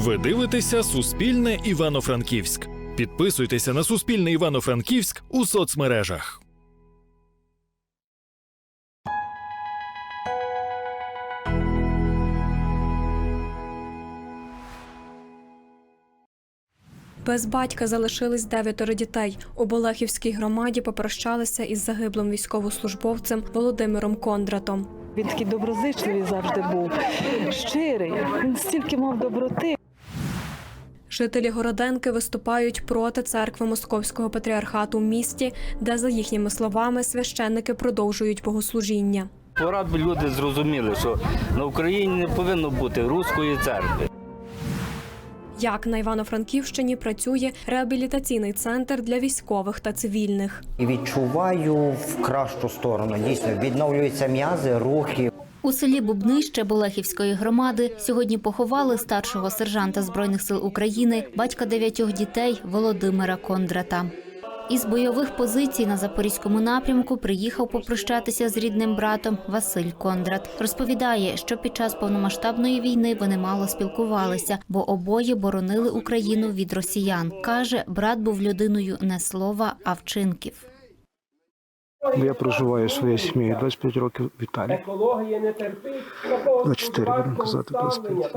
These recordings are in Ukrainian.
Ви дивитеся Суспільне Івано-Франківськ. Підписуйтеся на Суспільне Івано-Франківськ у соцмережах. Без батька залишились дев'ятеро дітей. У Болехівській громаді попрощалися із загиблим військовослужбовцем Володимиром Кондратом. Він такий доброзичливий завжди був, щирий. Він стільки мав доброти. Жителі Городенки виступають проти церкви Московського патріархату в місті, де, за їхніми словами, священники продовжують богослужіння. Пора б люди зрозуміли, що на Україні не повинно бути руської церкви. Як на Івано-Франківщині працює реабілітаційний центр для військових та цивільних. І відчуваю в кращу сторону. Дійсно, відновлюються м'язи, рухи. У селі Бубнище Болехівської громади сьогодні поховали старшого сержанта збройних сил України, батька дев'ятьох дітей Володимира Кондрата. Із бойових позицій на запорізькому напрямку приїхав попрощатися з рідним братом Василь Кондрат. Розповідає, що під час повномасштабної війни вони мало спілкувалися, бо обоє боронили Україну від росіян. каже, брат був людиною не слова, а вчинків. Бо я проживаю своєю сім'єю 25 років в Італії. Екологія не терпить. 24, будемо казати, 25.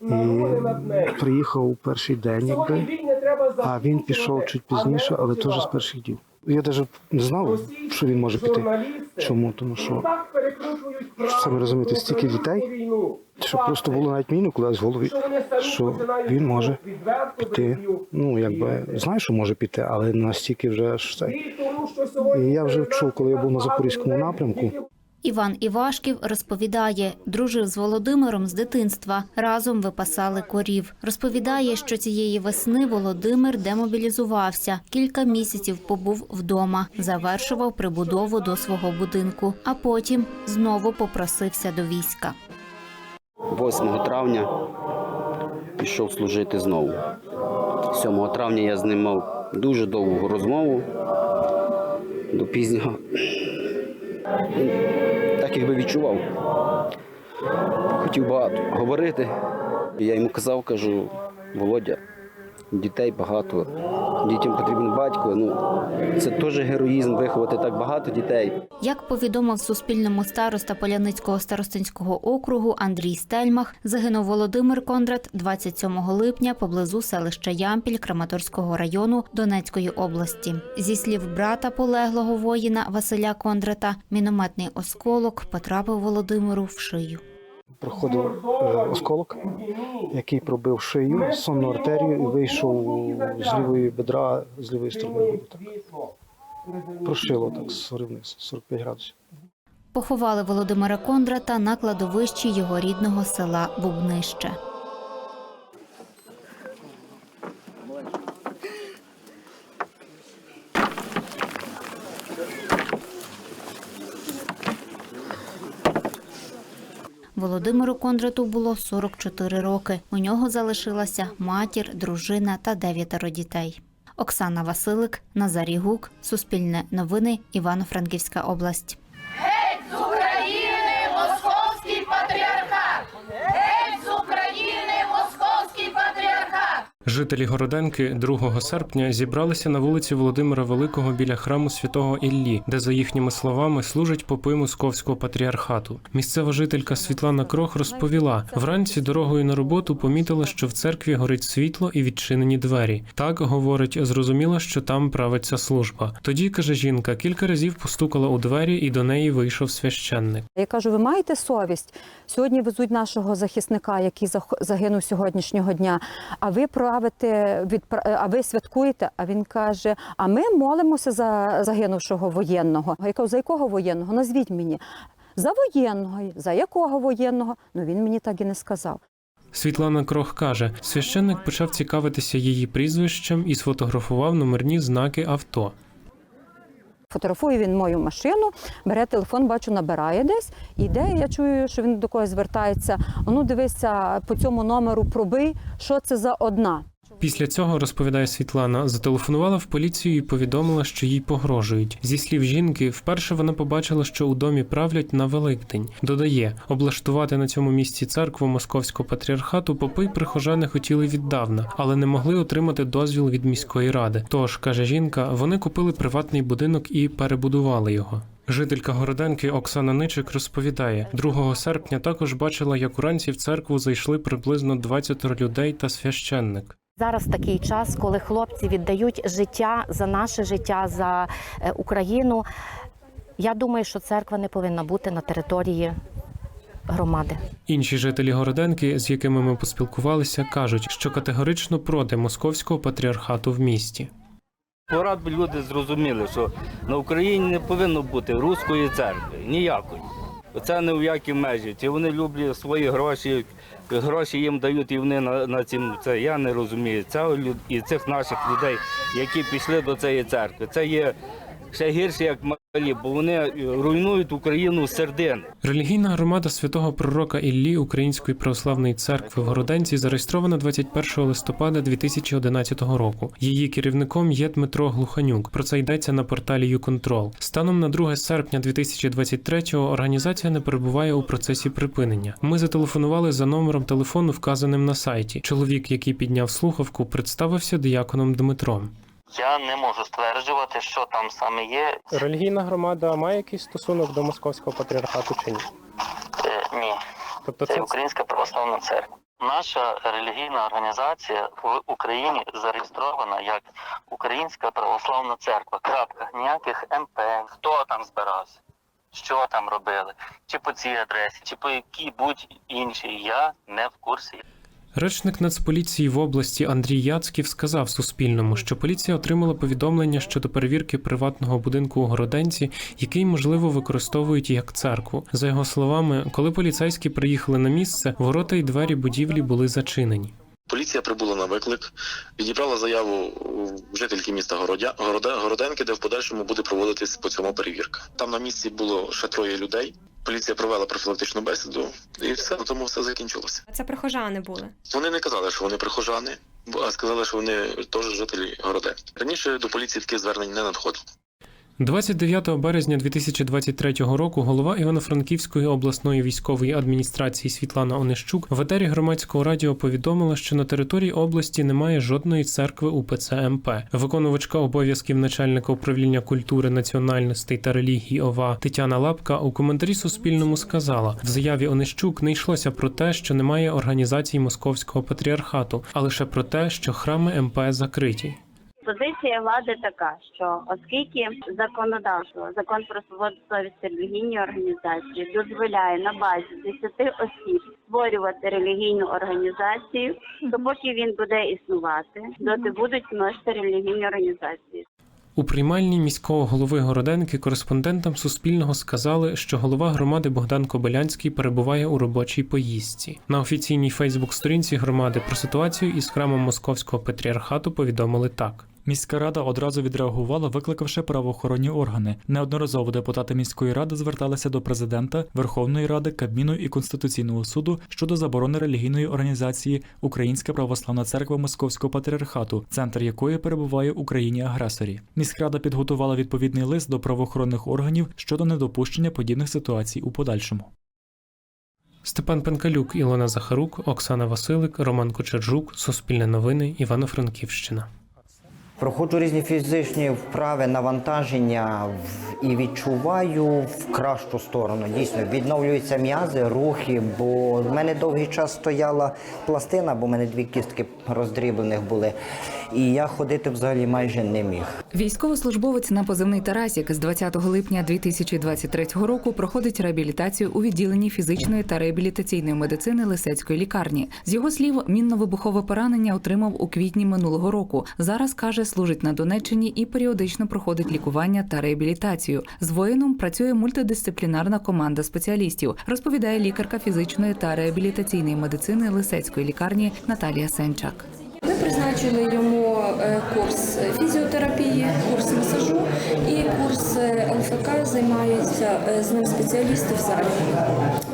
І приїхав у перший день, якби, а він пішов чуть пізніше, але теж з перших днів. Я навіть не знав, що він може піти. Чому? Тому що самі розумієте, стільки дітей, що просто було навіть міну кудись в голові, що він може піти. Ну, якби знаю, що може піти, але настільки вже ж це. І я вже вчув, коли я був на запорізькому напрямку. Іван Івашків розповідає, дружив з Володимиром з дитинства. Разом випасали корів. Розповідає, що цієї весни Володимир демобілізувався. Кілька місяців побув вдома, завершував прибудову до свого будинку, а потім знову попросився до війська. 8 травня пішов служити знову. 7 травня я з ним мав дуже довгу розмову до пізнього. Він Так якби відчував. Хотів багато говорити. Я йому казав, кажу, Володя, дітей багато, дітям потрібен батько. Ну, це теж героїзм виховати так багато дітей. Як повідомив Суспільному староста Поляницького старостинського округу Андрій Стельмах, загинув Володимир Кондрат 27 липня поблизу селища Ямпіль Краматорського району Донецької області. Зі слів брата полеглого воїна Василя Кондрата, мінометний осколок потрапив Володимиру в шию. Проходив е, осколок, який пробив шию, сонну артерію і вийшов з лівої бедра, з лівої сторони. Так. Прошило так згори вниз, 45 градусів. Поховали Володимира Кондрата на кладовищі його рідного села Бубнище. Володимиру Кондрату було 44 роки. У нього залишилася матір, дружина та дев'ятеро дітей. Оксана Василик, Назарій Гук, Суспільне новини, Івано-Франківська область. Жителі Городенки 2 серпня зібралися на вулиці Володимира Великого біля храму святого Іллі, де, за їхніми словами, служать попи московського патріархату. Місцева жителька Світлана Крох розповіла: вранці дорогою на роботу помітила, що в церкві горить світло і відчинені двері. Так говорить, зрозуміла, що там правиться служба. Тоді каже жінка, кілька разів постукала у двері, і до неї вийшов священник. Я кажу, ви маєте совість? Сьогодні везуть нашого захисника, який загинув сьогоднішнього дня. А ви правите від а ви святкуєте? А він каже: А ми молимося за загинувшого воєнного. Я кажу, за якого воєнного? Назвіть мені. За воєнного, за якого воєнного? Ну він мені так і не сказав. Світлана Крох каже, священник почав цікавитися її прізвищем і сфотографував номерні знаки авто. Фотографує він мою машину, бере телефон, бачу, набирає десь. Іде, я чую, що він до когось звертається. Ну, дивися, по цьому номеру пробий, що це за одна. Після цього розповідає Світлана, зателефонувала в поліцію і повідомила, що їй погрожують. Зі слів жінки, вперше вона побачила, що у домі правлять на Великдень. Додає, облаштувати на цьому місці церкву московського патріархату попи прихожани хотіли віддавна, але не могли отримати дозвіл від міської ради. Тож каже жінка, вони купили приватний будинок і перебудували його. Жителька Городенки Оксана Ничик розповідає, 2 серпня також бачила, як уранці в церкву зайшли приблизно 20 людей та священник. Зараз такий час, коли хлопці віддають життя за наше життя, за е, Україну. Я думаю, що церква не повинна бути на території громади. Інші жителі Городенки, з якими ми поспілкувалися, кажуть, що категорично проти московського патріархату в місті. Пора б люди зрозуміли, що на Україні не повинно бути руської церкви, ніякої. Це не в які межі. Чи вони люблять свої гроші, гроші їм дають і вони на, на цим. Це я не розумію. Це і цих наших людей, які пішли до цієї церкви. Це є ще гірше, як малі, бо вони е, руйнують Україну з. Релігійна громада святого пророка Іллі Української православної церкви в Городенці зареєстрована 21 листопада 2011 року. Її керівником є Дмитро Глуханюк. Про це йдеться на порталі «Юконтрол». Станом на 2 серпня 2023-го організація не перебуває у процесі припинення. Ми зателефонували за номером телефону, вказаним на сайті. Чоловік, який підняв слухавку, представився дияконом Дмитром. Я не можу стверджувати, що там саме є. Релігійна громада має якийсь стосунок до московського патріархату чи ні? Е, ні, Тобто це Українська православна церква. Наша релігійна організація в Україні зареєстрована як Українська православна церква. Крапка. Ніяких МП, хто там збирався, що там робили, чи по цій адресі, чи по якій будь-іншій. Я не в курсі. Речник Нацполіції в області Андрій Яцьків сказав Суспільному, що поліція отримала повідомлення щодо перевірки приватного будинку у Городенці, який можливо використовують як церкву. За його словами, коли поліцейські приїхали на місце, ворота й двері будівлі були зачинені. Поліція прибула на виклик, відібрала заяву жительки міста Городя, Городе- Городенки, де в подальшому буде проводитись по цьому перевірка. Там на місці було ще троє людей. Поліція провела профілактичну бесіду, і все на тому все закінчилося. Це прихожани були. Вони не казали, що вони прихожани, а сказали, що вони теж жителі городе. Раніше до поліції таких звернень не надходило. 29 березня 2023 року голова Івано-Франківської обласної військової адміністрації Світлана Онищук в етері громадського радіо повідомила, що на території області немає жодної церкви УПЦ МП. Виконувачка обов'язків начальника управління культури, національностей та релігії ОВА Тетяна Лапка у коментарі Суспільному сказала: в заяві Онищук не йшлося про те, що немає організації московського патріархату, а лише про те, що храми МП закриті. Позиція влади така, що оскільки законодавство, закон про свободу совісті релігійні організації дозволяє на базі 10 осіб створювати релігійну організацію, то поки він буде існувати, доти будуть множити релігійні організації. У приймальні міського голови Городенки кореспондентам Суспільного сказали, що голова громади Богдан Кобилянський перебуває у робочій поїздці. На офіційній Фейсбук-сторінці громади про ситуацію із храмом Московського патріархату повідомили так. Міська рада одразу відреагувала, викликавши правоохоронні органи. Неодноразово депутати міської ради зверталися до президента, Верховної Ради, Кабміну і Конституційного суду щодо заборони релігійної організації Українська православна церква Московського патріархату, центр якої перебуває в Україні агресорі. Міськрада підготувала відповідний лист до правоохоронних органів щодо недопущення подібних ситуацій у подальшому. Степан Пенкалюк, Ілона Захарук, Оксана Василик, Роман Кочержук, Суспільне новини, Івано-Франківщина. Проходжу різні фізичні вправи, навантаження і відчуваю в кращу сторону. Дійсно, відновлюються м'язи, рухи, бо в мене довгий час стояла пластина, бо в мене дві кістки роздріблених були. І я ходити взагалі майже не міг. Військовослужбовець на позивний Тарасік з 20 липня 2023 року проходить реабілітацію у відділенні фізичної та реабілітаційної медицини Лисецької лікарні. З його слів, мінно-вибухове поранення отримав у квітні минулого року. Зараз каже, служить на Донеччині і періодично проходить лікування та реабілітацію. З воїном працює мультидисциплінарна команда спеціалістів, розповідає лікарка фізичної та реабілітаційної медицини Лисецької лікарні Наталія Сенчак. Ми призначили йому е, курс фізіотерапії, курс масажу і курс е, ЛФК. Займаються е, з ним спеціалісти в залі.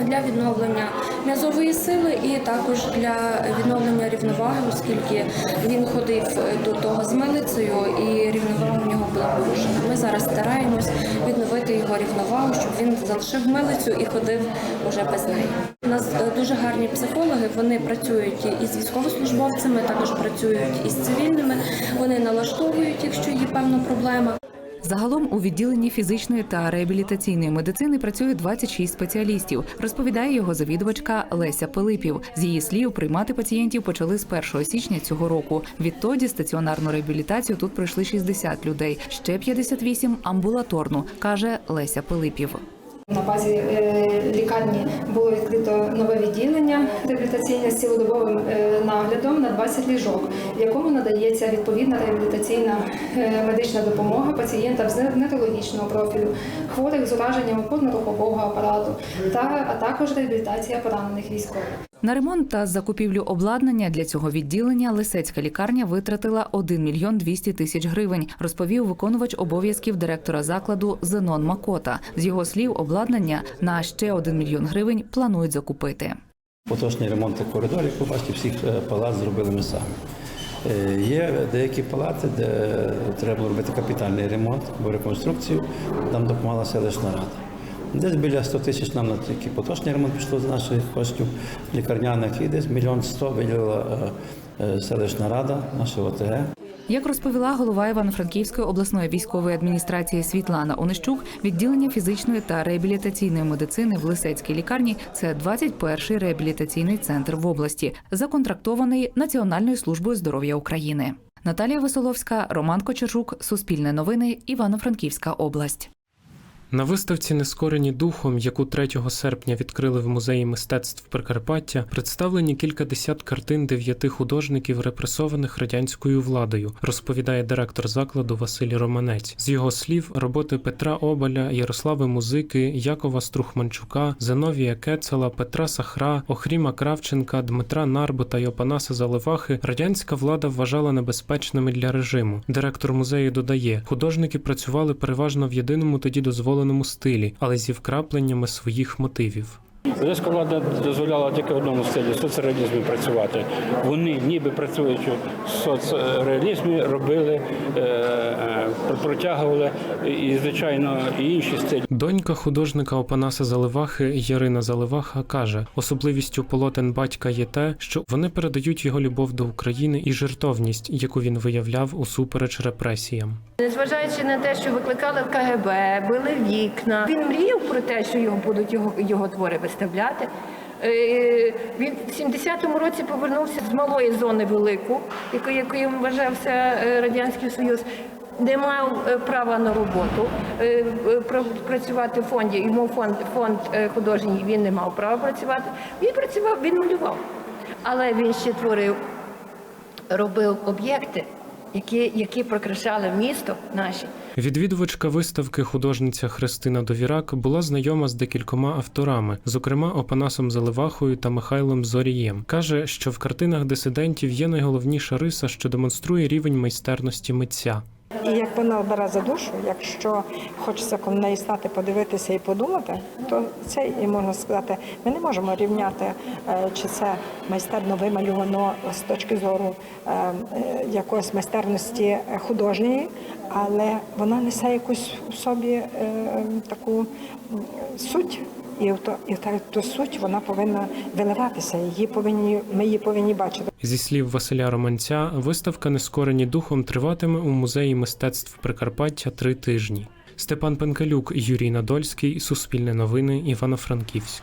Для відновлення м'язової сили і також для відновлення рівноваги, оскільки він ходив до того з милицею і рівновага в нього була порушена. Ми зараз стараємось відновити його рівновагу, щоб він залишив милицю і ходив уже без неї. У нас е, дуже гарні психологи. Вони працюють із військовослужбовцями, також працюють із цивільними. Вони налаштовують, якщо є певна проблема. Загалом у відділенні фізичної та реабілітаційної медицини працює 26 спеціалістів, розповідає його завідувачка Леся Пилипів. З її слів, приймати пацієнтів почали з 1 січня цього року. Відтоді стаціонарну реабілітацію тут пройшли 60 людей, ще 58 – амбулаторну, каже Леся Пилипів. На базі е, лікарні було відкрито нове відділення реабілітаційне з цілодобовим е, наглядом на 20 ліжок, в якому надається відповідна реабілітаційна е, медична допомога пацієнтам з неврологічного профілю, хворих з ураженням опорно-рухового апарату, та а також реабілітація поранених військових. На ремонт та закупівлю обладнання для цього відділення Лисецька лікарня витратила 1 мільйон 200 тисяч гривень, розповів виконувач обов'язків директора закладу Зенон Макота. З його слів, обладнання на ще 1 мільйон гривень планують закупити. Поточний ремонт коридорів, як ви бачите, всіх е, палат зробили ми самі. Е, Є деякі палати, де треба робити капітальний ремонт або реконструкцію, там допомагала селищна рада. Десь біля 100 тисяч нам на такий поточний ремонт пішло з наших коштів лікарняних, і десь мільйон сто виділила е, е, селищна рада, наша ОТГ. Як розповіла голова Івано-Франківської обласної військової адміністрації Світлана Онищук, відділення фізичної та реабілітаційної медицини в Лисецькій лікарні це 21-й реабілітаційний центр в області, законтрактований Національною службою здоров'я України. Наталія Висоловська, Роман Кочержук, Суспільне новини, Івано-Франківська область. На виставці Нескорені духом, яку 3 серпня відкрили в музеї мистецтв Прикарпаття, представлені кількадесят картин дев'яти художників, репресованих радянською владою, розповідає директор закладу Василь Романець. З його слів, роботи Петра Обаля, Ярослави Музики, Якова Струхманчука, Зиновія Кецела, Петра Сахра, Охріма Кравченка, Дмитра Нарбута й Опанаса Заливахи радянська влада вважала небезпечними для режиму. Директор музею додає, художники працювали переважно в єдиному тоді дозволеному стилі, але зі вкрапленнями своїх мотивів. Радянська влада дозволяла тільки одному стилі соцреалізмі працювати. Вони, ніби працюючи в соцреалізмі, робили, е, е, протягували і, звичайно, і інші стилі. Донька художника Опанаса Заливахи Ярина Заливаха каже: особливістю полотен батька є те, що вони передають його любов до України і жертовність, яку він виявляв усупереч репресіям. Незважаючи на те, що викликали в КГБ, били вікна, він мріяв про те, що його будуть його, його твори виставляти. Е, Він в 70-му році повернувся з малої зони велику, якою вважався е, радянський союз. Не мав е, права на роботу е, е, пра- працювати в фонді. Йому фонд фонд е, художній він не мав права працювати. Він працював, він малював, але він ще творив, робив об'єкти, які, які прикрашали місто наші. Відвідувачка виставки художниця Христина Довірак була знайома з декількома авторами, зокрема Опанасом Заливахою та Михайлом Зорієм. каже, що в картинах дисидентів є найголовніша риса, що демонструє рівень майстерності митця. І як вона бере за душу, якщо хочеться коло стати, подивитися і подумати, то це і можна сказати, ми не можемо рівняти, е, чи це майстерно вималювано з точки зору е, е, якоїсь майстерності художньої, але вона несе якусь у собі таку суть. І ото і та та суть вона повинна виливатися. Її повинні ми її повинні бачити. Зі слів Василя Романця, виставка Нескорені духом триватиме у музеї мистецтв Прикарпаття три тижні. Степан Пенкалюк, Юрій Надольський, Суспільне новини, Івано-Франківськ.